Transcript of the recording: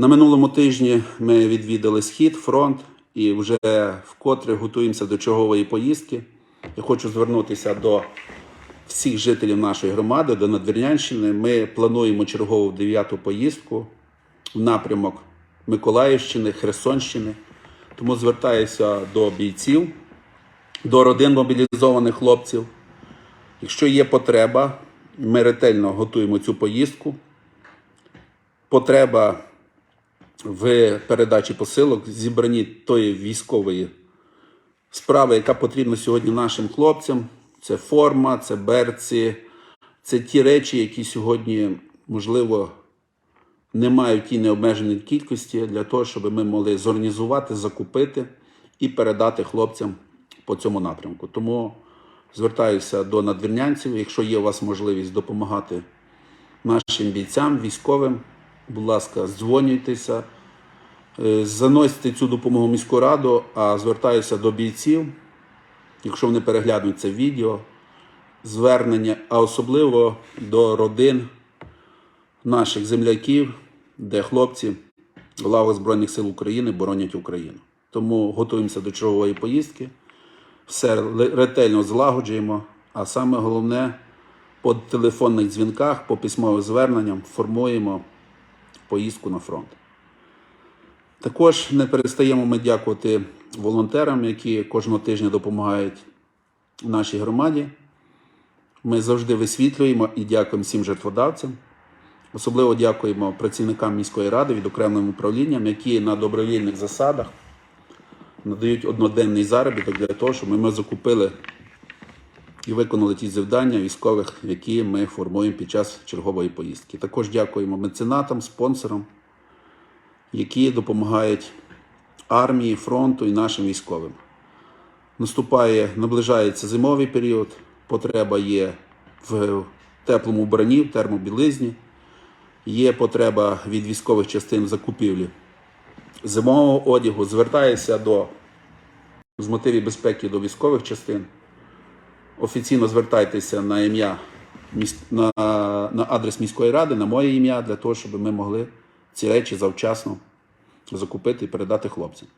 На минулому тижні ми відвідали схід, фронт і вже вкотре готуємося до чергової поїздки. Я хочу звернутися до всіх жителів нашої громади, до Надвірнянщини. Ми плануємо чергову дев'яту поїздку в напрямок Миколаївщини, Херсонщини. Тому звертаюся до бійців, до родин мобілізованих хлопців. Якщо є потреба, ми ретельно готуємо цю поїздку. Потреба в передачі посилок, зібранні тої військової справи, яка потрібна сьогодні нашим хлопцям. Це форма, це берці, це ті речі, які сьогодні, можливо, не мають тій необмеженої кількості для того, щоб ми могли зорганізувати, закупити і передати хлопцям по цьому напрямку. Тому звертаюся до надвірнянців, якщо є у вас можливість допомагати нашим бійцям, військовим, будь ласка, дзвонюйтеся, е, заносьте цю допомогу в міську раду, а звертаюся до бійців, якщо вони переглянуть це відео, звернення, а особливо до родин наших земляків, де хлопці в лавах Збройних сил України боронять Україну. Тому готуємося до чергової поїздки, все ретельно злагоджуємо, а саме головне по телефонних дзвінках, по письмовим зверненням формуємо поїздку на фронт. Також не перестаємо ми дякувати волонтерам, які кожного тижня допомагають нашій громаді. Ми завжди висвітлюємо і дякуємо всім жертводавцям. Особливо дякуємо працівникам міської ради відокремленим управлінням, які на добровільних засадах надають одноденний заробіток для того, щоб ми закупили і виконали ті завдання військових, які ми формуємо під час чергової поїздки. Також дякуємо меценатам, спонсорам, які допомагають армії, фронту і нашим військовим. Наступає, наближається зимовий період, потреба є в теплому вбранні, в термобілизні, є потреба від військових частин закупівлі зимового одягу. Звертаюся до з мотивів безпеки до військових частин. Офіційно звертайтеся на ім'я на, на адрес міської ради, на моє ім'я, для того, щоб ми могли ці речі завчасно закупити і передати хлопцям.